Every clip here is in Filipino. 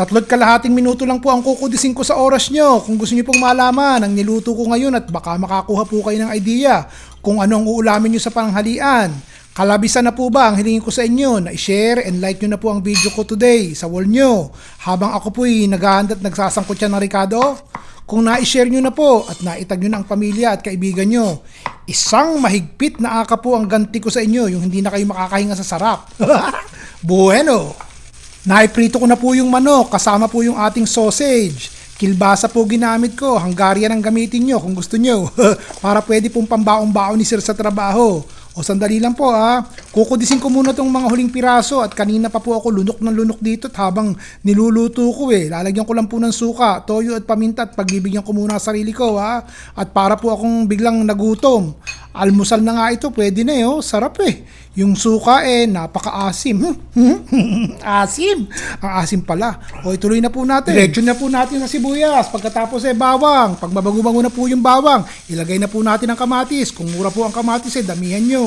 Tatlot kalahating minuto lang po ang kukudisin ko sa oras nyo. Kung gusto nyo pong malaman ang niluto ko ngayon at baka makakuha po kayo ng idea kung ano ang uulamin nyo sa panghalian. Kalabisan na po ba ang hilingin ko sa inyo na i-share and like nyo na po ang video ko today sa wall nyo habang ako po'y naghahanda at nagsasangkot siya ng Ricardo? Kung na-share nyo na po at naitag nyo na ang pamilya at kaibigan nyo, isang mahigpit na aka po ang ganti ko sa inyo yung hindi na kayo makakahinga sa sarap. bueno! Naiprito ko na po yung manok, kasama po yung ating sausage. Kilbasa po ginamit ko, Hungarian ang gamitin nyo kung gusto nyo. Para pwede pong pambaong-baon ni sir sa trabaho. O sandali lang po ha. Kukudisin ko muna tong mga huling piraso at kanina pa po ako lunok ng lunok dito at habang niluluto ko eh. Lalagyan ko lang po ng suka, toyo at paminta at pagbibigyan ko muna ang sarili ko ha. At para po akong biglang nagutom. Almusal na nga ito, pwede na eh. Oh. Sarap eh. Yung suka eh, napaka-asim. asim. Ang asim pala. O ituloy na po natin. Diretso na po natin sa sibuyas. Pagkatapos eh, bawang. Pag mabago-bago na po yung bawang, ilagay na po natin ang kamatis. Kung mura po ang kamatis eh, damihan nyo.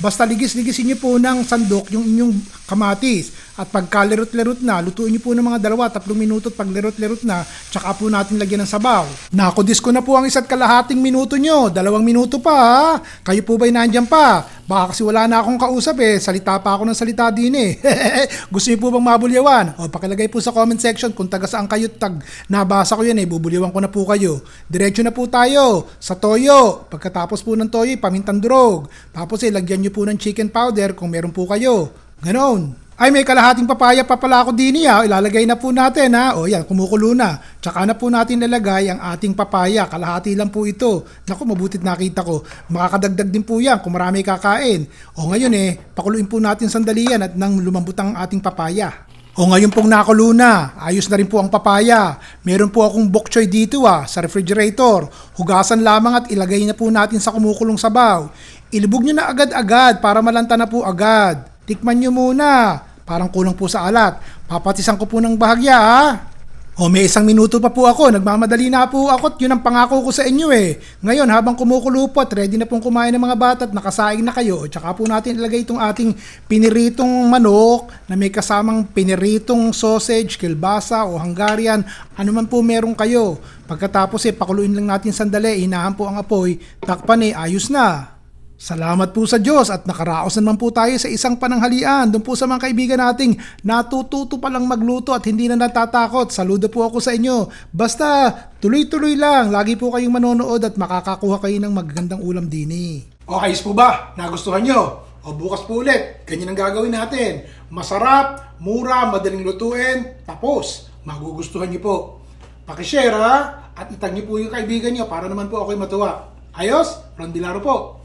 Basta ligis-ligisin nyo po ng sandok yung inyong kamatis. At pagka lerot-lerot na, lutuin nyo po ng mga dalawa, tatlong minuto at pag lerot-lerot na, tsaka po natin lagyan ng sabaw. Nakodis ko na po ang isa't kalahating minuto nyo. Dalawang minuto pa ha. Kayo po ba'y nandyan pa? Baka kasi wala na akong kausap eh. Salita pa ako ng salita din eh. Gusto niyo po bang mabulyawan? O pakilagay po sa comment section kung taga saan kayo tag nabasa ko yan eh. Bubulyawan ko na po kayo. Diretso na po tayo sa toyo. Pagkatapos po ng toyo, pamintang durog. Tapos eh, lagyan niyo po ng chicken powder kung meron po kayo. Ganon. Ay, may kalahating papaya pa pala ako din ha. Ilalagay na po natin ha. O yan, kumukulo na. Tsaka na po natin lalagay ang ating papaya. Kalahati lang po ito. Naku, mabutit nakita ko. Makakadagdag din po yan kung marami kakain. O ngayon eh, pakuluin po natin sandali yan at nang lumambot ang ating papaya. O ngayon pong nakulo na, ayos na rin po ang papaya. Meron po akong bok choy dito ah, sa refrigerator. Hugasan lamang at ilagay na po natin sa kumukulong sabaw. Ilubog nyo na agad-agad para malanta na po agad. Tikman nyo muna. Parang kulang po sa alat. Papatisan ko po ng bahagya ha. O may isang minuto pa po ako, nagmamadali na po ako at yun ang pangako ko sa inyo eh. Ngayon habang kumukulo po at ready na pong kumain ng mga bata at nakasaing na kayo, tsaka po natin ilagay itong ating piniritong manok na may kasamang piniritong sausage, kilbasa o Hungarian, ano man po meron kayo. Pagkatapos eh, pakuluin lang natin sandali, inahan po ang apoy, takpan eh, ayos na. Salamat po sa Diyos at nakaraos naman po tayo sa isang pananghalian. Doon po sa mga kaibigan nating natututo pa lang magluto at hindi na natatakot. Saludo po ako sa inyo. Basta tuloy-tuloy lang. Lagi po kayong manonood at makakakuha kayo ng magagandang ulam din eh. Okay, po ba? Nagustuhan nyo? O bukas po ulit, ganyan ang gagawin natin. Masarap, mura, madaling lutuin, tapos magugustuhan nyo po. Pakishare ha, at itag nyo po yung kaibigan nyo para naman po ako'y matuwa. Ayos, Rondilaro po.